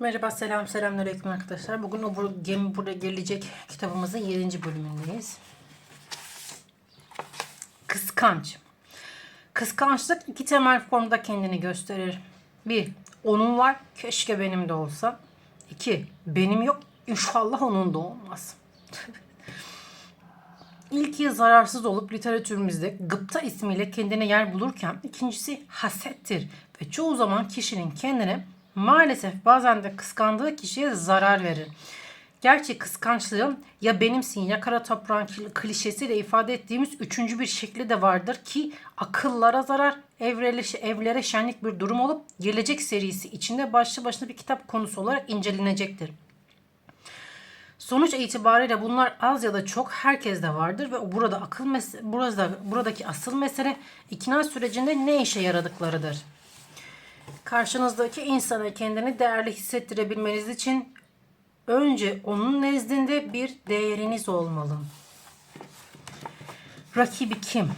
Merhaba, selam, selamünaleyküm arkadaşlar. Bugün o gemi buraya gelecek kitabımızın 7. bölümündeyiz. Kıskanç. Kıskançlık iki temel formda kendini gösterir. Bir, onun var, keşke benim de olsa. İki, benim yok, inşallah onun da olmaz. İlki zararsız olup literatürümüzde gıpta ismiyle kendine yer bulurken ikincisi hasettir ve çoğu zaman kişinin kendine maalesef bazen de kıskandığı kişiye zarar verir. Gerçi kıskançlığın ya benimsin ya kara toprağın kli- klişesiyle ifade ettiğimiz üçüncü bir şekli de vardır ki akıllara zarar, evrele, evlere şenlik bir durum olup gelecek serisi içinde başlı başına bir kitap konusu olarak incelenecektir. Sonuç itibariyle bunlar az ya da çok herkeste vardır ve burada akıl mes- burada buradaki asıl mesele ikna sürecinde ne işe yaradıklarıdır. Karşınızdaki insana kendini değerli hissettirebilmeniz için önce onun nezdinde bir değeriniz olmalı. Rakibi kim?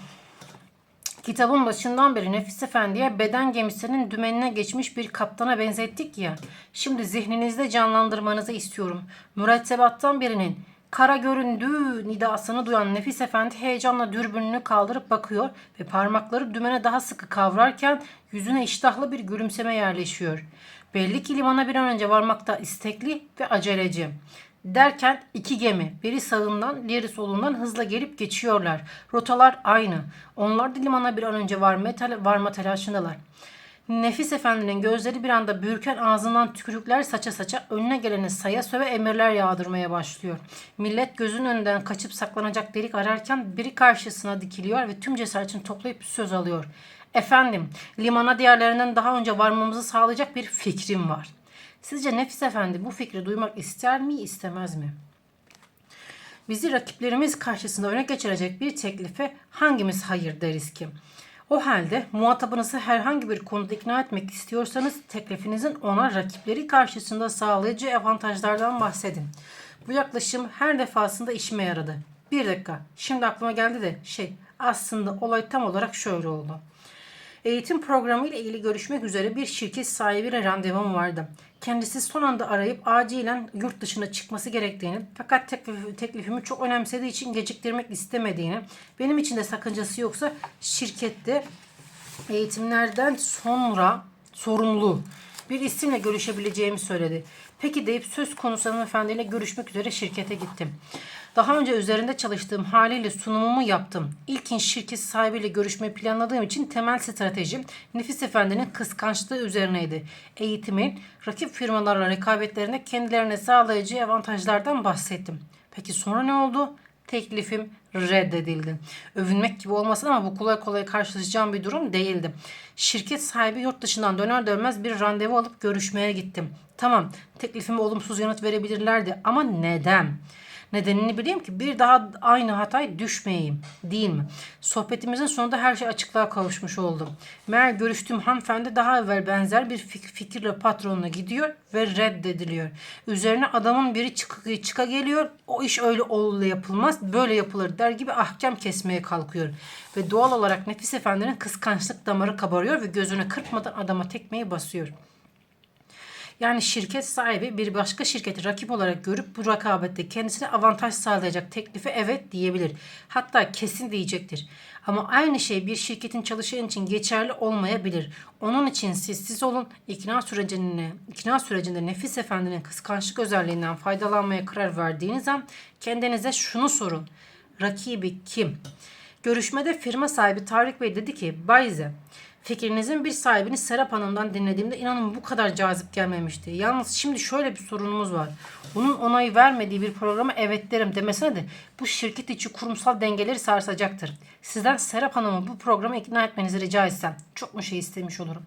Kitabın başından beri Nefis Efendi'ye beden gemisinin dümenine geçmiş bir kaptana benzettik ya. Şimdi zihninizde canlandırmanızı istiyorum. Mürettebattan birinin kara göründü nidasını duyan Nefis Efendi heyecanla dürbününü kaldırıp bakıyor ve parmakları dümene daha sıkı kavrarken yüzüne iştahlı bir gülümseme yerleşiyor. Belli ki limana bir an önce varmakta istekli ve aceleci. Derken iki gemi biri sağından diğeri solundan hızla gelip geçiyorlar. Rotalar aynı. Onlar da limana bir an önce varma, varma telaşındalar. Nefis Efendi'nin gözleri bir anda bürken ağzından tükürükler saça saça önüne geleni saya söve emirler yağdırmaya başlıyor. Millet gözünün önünden kaçıp saklanacak delik ararken biri karşısına dikiliyor ve tüm cesaretini toplayıp söz alıyor. Efendim, limana diğerlerinden daha önce varmamızı sağlayacak bir fikrim var. Sizce Nefis Efendi bu fikri duymak ister mi, istemez mi? Bizi rakiplerimiz karşısında öne geçirecek bir teklife hangimiz hayır deriz ki? O halde muhatabınızı herhangi bir konuda ikna etmek istiyorsanız teklifinizin ona rakipleri karşısında sağlayacağı avantajlardan bahsedin. Bu yaklaşım her defasında işime yaradı. Bir dakika, şimdi aklıma geldi de şey aslında olay tam olarak şöyle oldu. Eğitim programı ile ilgili görüşmek üzere bir şirket sahibiyle randevum vardı. Kendisi son anda arayıp acilen yurt dışına çıkması gerektiğini fakat teklif- teklifimi çok önemsediği için geciktirmek istemediğini, benim için de sakıncası yoksa şirkette eğitimlerden sonra sorumlu bir isimle görüşebileceğimi söyledi. Peki deyip söz konusu hanımefendiyle görüşmek üzere şirkete gittim. Daha önce üzerinde çalıştığım haliyle sunumumu yaptım. İlkin şirket sahibiyle görüşmeyi planladığım için temel stratejim Nefis Efendi'nin kıskançlığı üzerineydi. Eğitimin rakip firmalarla rekabetlerinde kendilerine sağlayacağı avantajlardan bahsettim. Peki sonra ne oldu? Teklifim reddedildi. Övünmek gibi olmasın ama bu kolay kolay karşılaşacağım bir durum değildi. Şirket sahibi yurt dışından döner dönmez bir randevu alıp görüşmeye gittim. Tamam teklifime olumsuz yanıt verebilirlerdi ama neden? Nedenini bileyim ki bir daha aynı hataya düşmeyeyim değil mi? Sohbetimizin sonunda her şey açıklığa kavuşmuş oldu. Meğer görüştüğüm hanımefendi daha evvel benzer bir fik- fikirle patronuna gidiyor ve reddediliyor. Üzerine adamın biri çıka, çıka geliyor. O iş öyle oğlu yapılmaz böyle yapılır der gibi ahkam kesmeye kalkıyor. Ve doğal olarak Nefis Efendi'nin kıskançlık damarı kabarıyor ve gözünü kırpmadan adama tekmeyi basıyor. Yani şirket sahibi bir başka şirketi rakip olarak görüp bu rekabette kendisine avantaj sağlayacak teklife evet diyebilir. Hatta kesin diyecektir. Ama aynı şey bir şirketin çalışan için geçerli olmayabilir. Onun için siz siz olun ikna sürecinde, ikna sürecinde Nefis Efendi'nin kıskançlık özelliğinden faydalanmaya karar verdiğiniz an kendinize şunu sorun. Rakibi kim? Görüşmede firma sahibi Tarık Bey dedi ki Bayze Fikrinizin bir sahibini Serap Hanım'dan dinlediğimde inanın bu kadar cazip gelmemişti. Yalnız şimdi şöyle bir sorunumuz var. Bunun onayı vermediği bir programa evet derim demesine de bu şirket içi kurumsal dengeleri sarsacaktır. Sizden Serap Hanım'ı bu programa ikna etmenizi rica etsem çok mu şey istemiş olurum.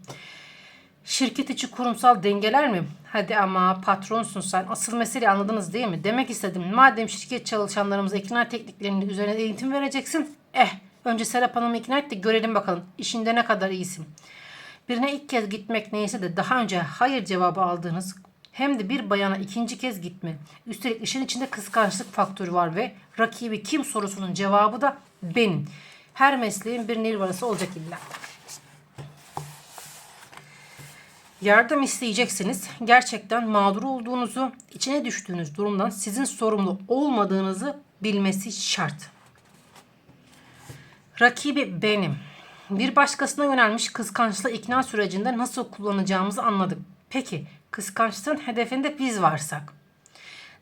Şirket içi kurumsal dengeler mi? Hadi ama patronsun sen. Asıl meseleyi anladınız değil mi? Demek istedim. Madem şirket çalışanlarımıza ikna tekniklerinin üzerine eğitim vereceksin. Eh önce Serap Hanım'ı ikna et de görelim bakalım. İşinde ne kadar iyisin. Birine ilk kez gitmek neyse de daha önce hayır cevabı aldığınız hem de bir bayana ikinci kez gitme. Üstelik işin içinde kıskançlık faktörü var ve rakibi kim sorusunun cevabı da benim. Her mesleğin bir nirvanası olacak illa. Yardım isteyeceksiniz. Gerçekten mağdur olduğunuzu, içine düştüğünüz durumdan sizin sorumlu olmadığınızı bilmesi şart. Rakibi benim. Bir başkasına yönelmiş kıskançlığı ikna sürecinde nasıl kullanacağımızı anladık. Peki kıskançlığın hedefinde biz varsak?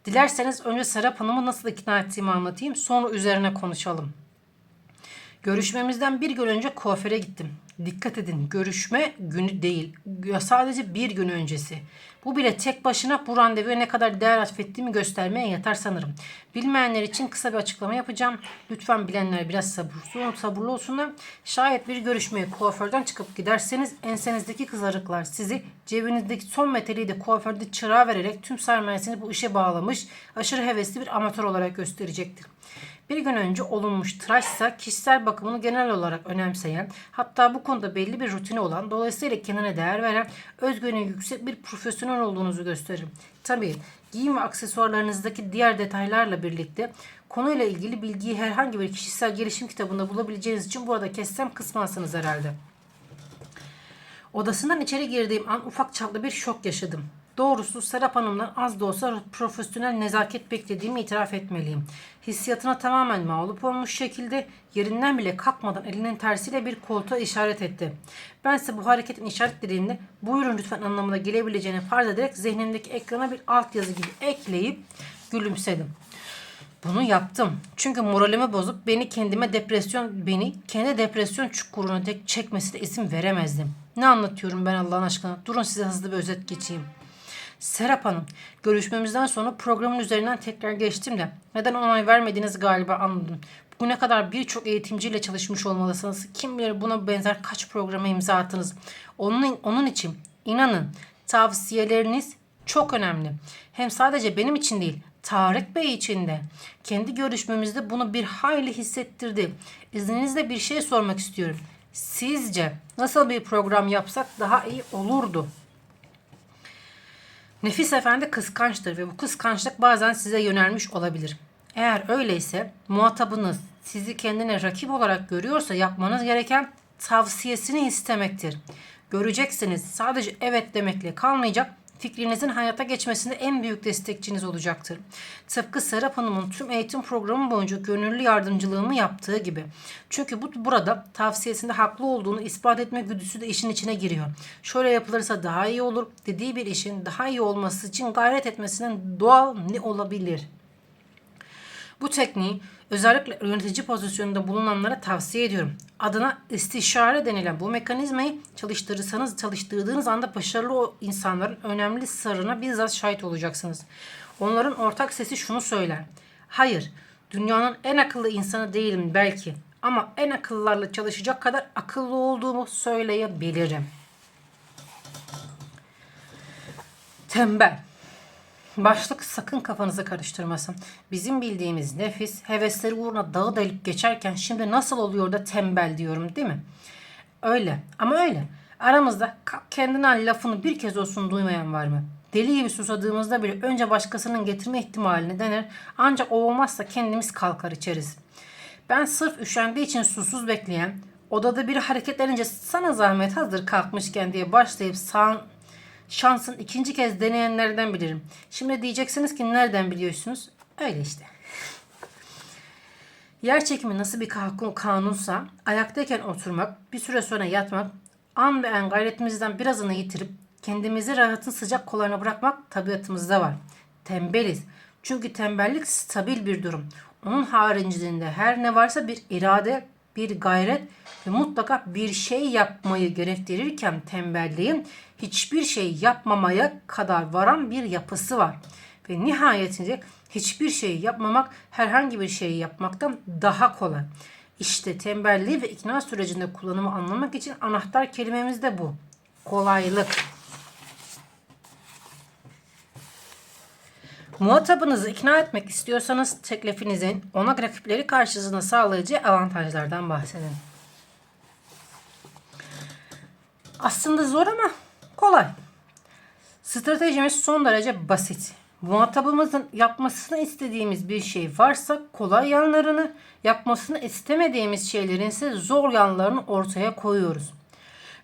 Dilerseniz önce Serap Hanım'ı nasıl ikna ettiğimi anlatayım sonra üzerine konuşalım. Görüşmemizden bir gün önce kuaföre gittim. Dikkat edin görüşme günü değil. Sadece bir gün öncesi. Bu bile tek başına bu randevuya ne kadar değer atfettiğimi göstermeye yeter sanırım. Bilmeyenler için kısa bir açıklama yapacağım. Lütfen bilenler biraz sabırlı, sabırlı olsunlar. Şayet bir görüşmeye kuaförden çıkıp giderseniz ensenizdeki kızarıklar sizi cebinizdeki son meteliği de kuaförde çırağa vererek tüm sermayesini bu işe bağlamış aşırı hevesli bir amatör olarak gösterecektir. Bir gün önce olunmuş tıraşsa kişisel bakımını genel olarak önemseyen, hatta bu konuda belli bir rutini olan, dolayısıyla kendine değer veren, özgüveni yüksek bir profesyonel olduğunuzu gösterir. Tabii giyim ve aksesuarlarınızdaki diğer detaylarla birlikte konuyla ilgili bilgiyi herhangi bir kişisel gelişim kitabında bulabileceğiniz için burada kessem kısmazsınız herhalde. Odasından içeri girdiğim an ufak çaplı bir şok yaşadım. Doğrusu Serap Hanım'dan az da olsa profesyonel nezaket beklediğimi itiraf etmeliyim. Hissiyatına tamamen mağlup olmuş şekilde yerinden bile kalkmadan elinin tersiyle bir koltuğa işaret etti. Ben ise bu hareketin işaretleriğinde buyurun lütfen anlamına gelebileceğini farz ederek zihnimdeki ekrana bir altyazı gibi ekleyip gülümsedim. Bunu yaptım. Çünkü moralimi bozup beni kendime depresyon beni kendi depresyon çukuruna tek çekmesine izin veremezdim. Ne anlatıyorum ben Allah'ın aşkına? Durun size hızlı bir özet geçeyim. Serap Hanım, görüşmemizden sonra programın üzerinden tekrar geçtim de neden onay vermediğinizi galiba anladım. Bugüne kadar birçok eğitimciyle çalışmış olmalısınız. Kim bilir buna benzer kaç programa imza attınız. Onun, onun için inanın tavsiyeleriniz çok önemli. Hem sadece benim için değil, Tarık Bey için de. Kendi görüşmemizde bunu bir hayli hissettirdi. İzninizle bir şey sormak istiyorum. Sizce nasıl bir program yapsak daha iyi olurdu? Nefis Efendi kıskançtır ve bu kıskançlık bazen size yönelmiş olabilir. Eğer öyleyse muhatabınız sizi kendine rakip olarak görüyorsa yapmanız gereken tavsiyesini istemektir. Göreceksiniz sadece evet demekle kalmayacak fikrinizin hayata geçmesinde en büyük destekçiniz olacaktır. Tıpkı Serap Hanım'ın tüm eğitim programı boyunca gönüllü yardımcılığımı yaptığı gibi. Çünkü bu burada tavsiyesinde haklı olduğunu ispat etme güdüsü de işin içine giriyor. Şöyle yapılırsa daha iyi olur dediği bir işin daha iyi olması için gayret etmesinin doğal ne olabilir? Bu tekniği özellikle yönetici pozisyonunda bulunanlara tavsiye ediyorum. Adına istişare denilen bu mekanizmayı çalıştırırsanız çalıştırdığınız anda başarılı o insanların önemli sırrına bizzat şahit olacaksınız. Onların ortak sesi şunu söyler. Hayır, dünyanın en akıllı insanı değilim belki ama en akıllarla çalışacak kadar akıllı olduğumu söyleyebilirim. Tembel. Başlık sakın kafanızı karıştırmasın. Bizim bildiğimiz nefis hevesleri uğruna dağı delip geçerken şimdi nasıl oluyor da tembel diyorum değil mi? Öyle ama öyle. Aramızda kendinden lafını bir kez olsun duymayan var mı? Deli gibi susadığımızda bile önce başkasının getirme ihtimalini dener ancak o olmazsa kendimiz kalkar içeriz. Ben sırf üşendiği için susuz bekleyen, odada bir hareketlerince sana zahmet hazır kalkmışken diye başlayıp sağ, şansın ikinci kez deneyenlerden bilirim. Şimdi diyeceksiniz ki nereden biliyorsunuz? Öyle işte. Yer çekimi nasıl bir kanunsa ayaktayken oturmak, bir süre sonra yatmak, an ve en gayretimizden birazını yitirip kendimizi rahatın sıcak kollarına bırakmak tabiatımızda var. Tembeliz. Çünkü tembellik stabil bir durum. Onun haricinde her ne varsa bir irade, bir gayret ve mutlaka bir şey yapmayı gerektirirken tembelliğin hiçbir şey yapmamaya kadar varan bir yapısı var. Ve nihayetinde hiçbir şey yapmamak herhangi bir şeyi yapmaktan daha kolay. İşte tembelliği ve ikna sürecinde kullanımı anlamak için anahtar kelimemiz de bu. Kolaylık. Muhatabınızı ikna etmek istiyorsanız teklifinizin ona rakipleri karşısında sağlayacağı avantajlardan bahsedin. Aslında zor ama kolay. Stratejimiz son derece basit. Muhatabımızın yapmasını istediğimiz bir şey varsa kolay yanlarını, yapmasını istemediğimiz şeylerin ise zor yanlarını ortaya koyuyoruz.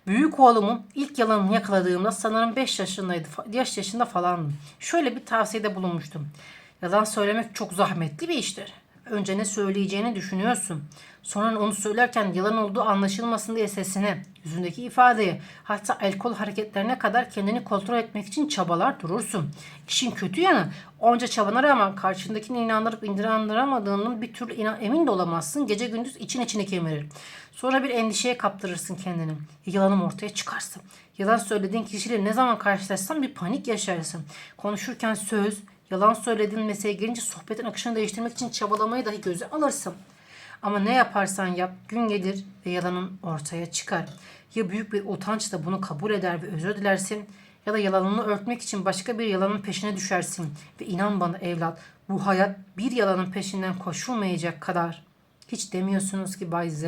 Büyük oğlumun ilk yalanını yakaladığımda sanırım 5 yaşındaydı. 5 yaşında falandım. Şöyle bir tavsiyede bulunmuştum. Yalan söylemek çok zahmetli bir iştir. Önce ne söyleyeceğini düşünüyorsun. Sonra onu söylerken yalan olduğu anlaşılmasın diye sesine, yüzündeki ifadeye, hatta el kol hareketlerine kadar kendini kontrol etmek için çabalar durursun. İşin kötü yanı onca çabana rağmen karşındakini inandırıp inandıramadığının bir türlü inan, emin de olamazsın. Gece gündüz için içini kemirir. Sonra bir endişeye kaptırırsın kendini. Yalanım ortaya çıkarsın. Yalan söylediğin kişiyle ne zaman karşılaşsan bir panik yaşarsın. Konuşurken söz, yalan söylediğin meseleye gelince sohbetin akışını değiştirmek için çabalamayı dahi göze alırsın. Ama ne yaparsan yap gün gelir ve yalanın ortaya çıkar. Ya büyük bir utançla bunu kabul eder ve özür dilersin ya da yalanını örtmek için başka bir yalanın peşine düşersin. Ve inan bana evlat bu hayat bir yalanın peşinden koşulmayacak kadar. Hiç demiyorsunuz ki Bay Z.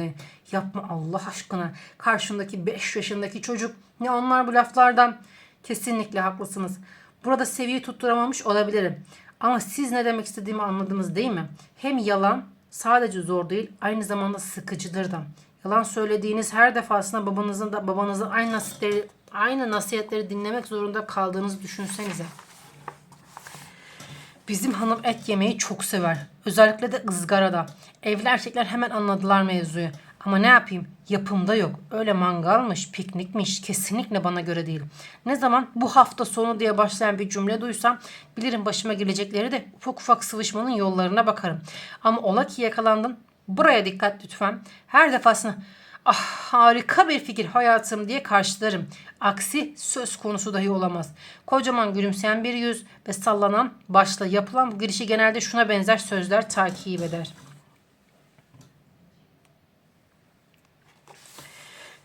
Yapma Allah aşkına. Karşımdaki 5 yaşındaki çocuk. Ne onlar bu laflardan? Kesinlikle haklısınız. Burada seviye tutturamamış olabilirim. Ama siz ne demek istediğimi anladınız değil mi? Hem yalan sadece zor değil, aynı zamanda sıkıcıdır da. Yalan söylediğiniz her defasında babanızın da babanızın aynı nasihatleri, aynı nasihatleri dinlemek zorunda kaldığınızı düşünsenize. Bizim hanım et yemeyi çok sever. Özellikle de ızgarada. Evli erkekler hemen anladılar mevzuyu. Ama ne yapayım? Yapımda yok. Öyle mangalmış, piknikmiş. Kesinlikle bana göre değil. Ne zaman bu hafta sonu diye başlayan bir cümle duysam bilirim başıma gelecekleri de ufak ufak sıvışmanın yollarına bakarım. Ama ola ki yakalandım. Buraya dikkat lütfen. Her defasında ah harika bir fikir hayatım diye karşılarım. Aksi söz konusu dahi olamaz. Kocaman gülümseyen bir yüz ve sallanan başla yapılan bu girişi genelde şuna benzer sözler takip eder.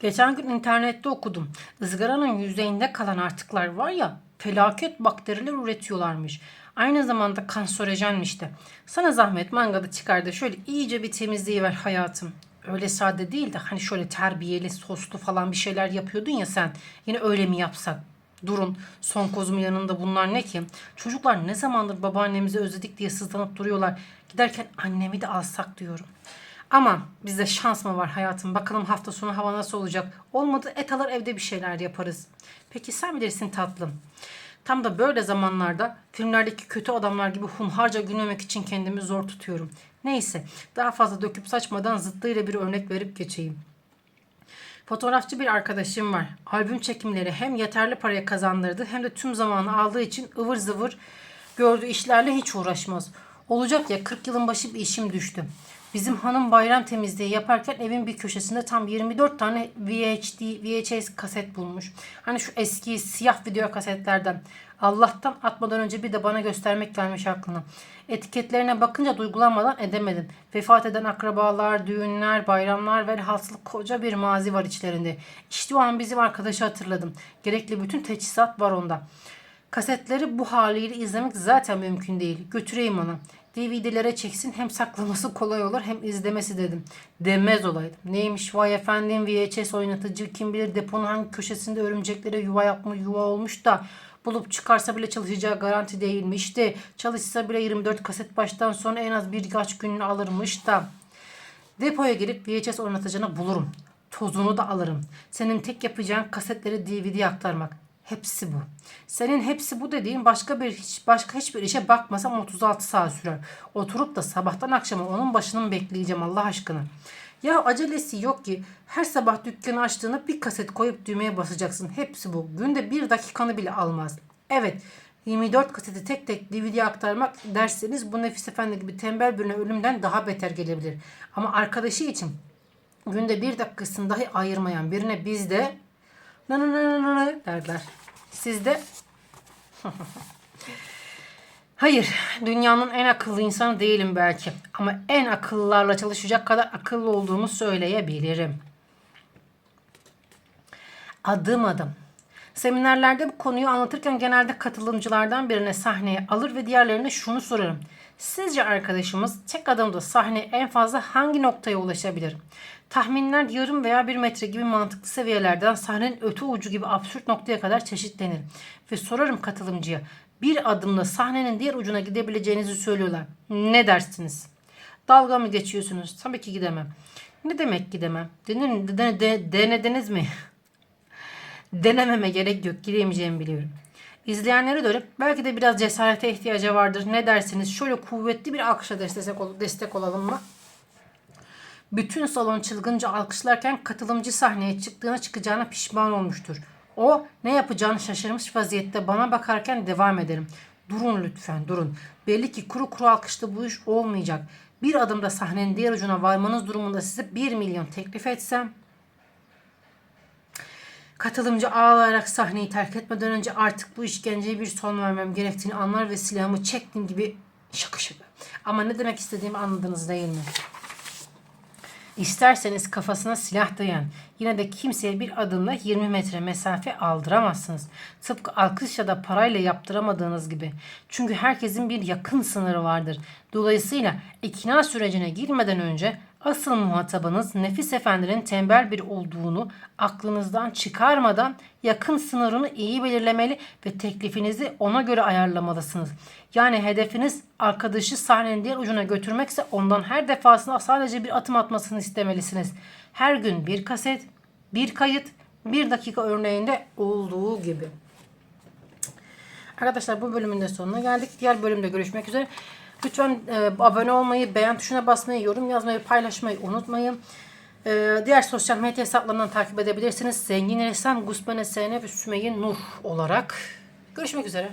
Geçen gün internette okudum. Izgaranın yüzeyinde kalan artıklar var ya felaket bakteriler üretiyorlarmış. Aynı zamanda kanserojenmiş de. Sana zahmet mangada çıkar da şöyle iyice bir temizliği ver hayatım. Öyle sade değil de hani şöyle terbiyeli soslu falan bir şeyler yapıyordun ya sen. Yine öyle mi yapsak? Durun son kozum yanında bunlar ne ki? Çocuklar ne zamandır babaannemizi özledik diye sızlanıp duruyorlar. Giderken annemi de alsak diyorum. Ama bizde şans mı var hayatım? Bakalım hafta sonu hava nasıl olacak? Olmadı et alır evde bir şeyler yaparız. Peki sen bilirsin tatlım. Tam da böyle zamanlarda filmlerdeki kötü adamlar gibi hunharca gülmemek için kendimi zor tutuyorum. Neyse daha fazla döküp saçmadan zıttıyla bir örnek verip geçeyim. Fotoğrafçı bir arkadaşım var. Albüm çekimleri hem yeterli paraya kazandırdı hem de tüm zamanı aldığı için ıvır zıvır gördüğü işlerle hiç uğraşmaz. Olacak ya 40 yılın başı bir işim düştü. Bizim hanım bayram temizliği yaparken evin bir köşesinde tam 24 tane VHD, VHS kaset bulmuş. Hani şu eski siyah video kasetlerden. Allah'tan atmadan önce bir de bana göstermek gelmiş aklına. Etiketlerine bakınca duygulanmadan edemedim. Vefat eden akrabalar, düğünler, bayramlar ve hasıl koca bir mazi var içlerinde. İşte o an bizim arkadaşı hatırladım. Gerekli bütün teçhizat var onda. Kasetleri bu haliyle izlemek zaten mümkün değil. Götüreyim onu. DVD'lere çeksin hem saklaması kolay olur hem izlemesi dedim. Demez olaydım. Neymiş vay efendim VHS oynatıcı kim bilir deponun hangi köşesinde örümceklere yuva yapmış yuva olmuş da bulup çıkarsa bile çalışacağı garanti değilmiş de çalışsa bile 24 kaset baştan sonra en az birkaç gününü alırmış da depoya girip VHS oynatıcını bulurum. Tozunu da alırım. Senin tek yapacağın kasetleri DVD'ye aktarmak. Hepsi bu. Senin hepsi bu dediğin başka bir hiç başka hiçbir işe bakmasam 36 saat sürer. Oturup da sabahtan akşama onun başını mı bekleyeceğim Allah aşkına. Ya acelesi yok ki. Her sabah dükkanı açtığında bir kaset koyup düğmeye basacaksın. Hepsi bu. Günde bir dakikanı bile almaz. Evet 24 kaseti tek tek DVD'ye aktarmak derseniz bu Nefis Efendi gibi tembel birine ölümden daha beter gelebilir. Ama arkadaşı için günde bir dakikasını dahi ayırmayan birine bizde nı nı derler. Sizde Hayır, dünyanın en akıllı insanı değilim belki. Ama en akıllılarla çalışacak kadar akıllı olduğumu söyleyebilirim. Adım adım. Seminerlerde bu konuyu anlatırken genelde katılımcılardan birine sahneye alır ve diğerlerine şunu sorarım. Sizce arkadaşımız tek adımda sahne en fazla hangi noktaya ulaşabilir? Tahminler yarım veya bir metre gibi mantıklı seviyelerden sahnenin öte ucu gibi absürt noktaya kadar çeşitlenir. Ve sorarım katılımcıya bir adımla sahnenin diğer ucuna gidebileceğinizi söylüyorlar. Ne dersiniz? Dalga mı geçiyorsunuz? Tabii ki gidemem. Ne demek gidemem? Denir, de, de, denediniz mi? Denememe gerek yok. Giremeyeceğimi biliyorum. İzleyenlere dönüp belki de biraz cesarete ihtiyacı vardır. Ne dersiniz? Şöyle kuvvetli bir alkışla destek, ol- destek olalım mı? Bütün salon çılgınca alkışlarken katılımcı sahneye çıktığına çıkacağına pişman olmuştur. O ne yapacağını şaşırmış vaziyette bana bakarken devam ederim. Durun lütfen durun. Belli ki kuru kuru alkışta bu iş olmayacak. Bir adımda sahnenin diğer ucuna varmanız durumunda size 1 milyon teklif etsem Katılımcı ağlayarak sahneyi terk etmeden önce artık bu işkenceye bir son vermem gerektiğini anlar ve silahımı çektiğim gibi şakı şakı. Ama ne demek istediğimi anladınız değil mi? İsterseniz kafasına silah dayan. Yine de kimseye bir adımla 20 metre mesafe aldıramazsınız. Tıpkı alkış ya da parayla yaptıramadığınız gibi. Çünkü herkesin bir yakın sınırı vardır. Dolayısıyla ikna sürecine girmeden önce asıl muhatabınız Nefis Efendi'nin tembel bir olduğunu aklınızdan çıkarmadan yakın sınırını iyi belirlemeli ve teklifinizi ona göre ayarlamalısınız. Yani hedefiniz arkadaşı sahnenin diğer ucuna götürmekse ondan her defasında sadece bir atım atmasını istemelisiniz. Her gün bir kaset, bir kayıt, bir dakika örneğinde olduğu gibi. Arkadaşlar bu bölümün de sonuna geldik. Diğer bölümde görüşmek üzere. Lütfen e, abone olmayı, beğen tuşuna basmayı, yorum yazmayı, paylaşmayı unutmayın. E, diğer sosyal medya hesaplarından takip edebilirsiniz. Zengin Ressam, Gusbene Sene ve Sümeyye Nur olarak. Görüşmek üzere.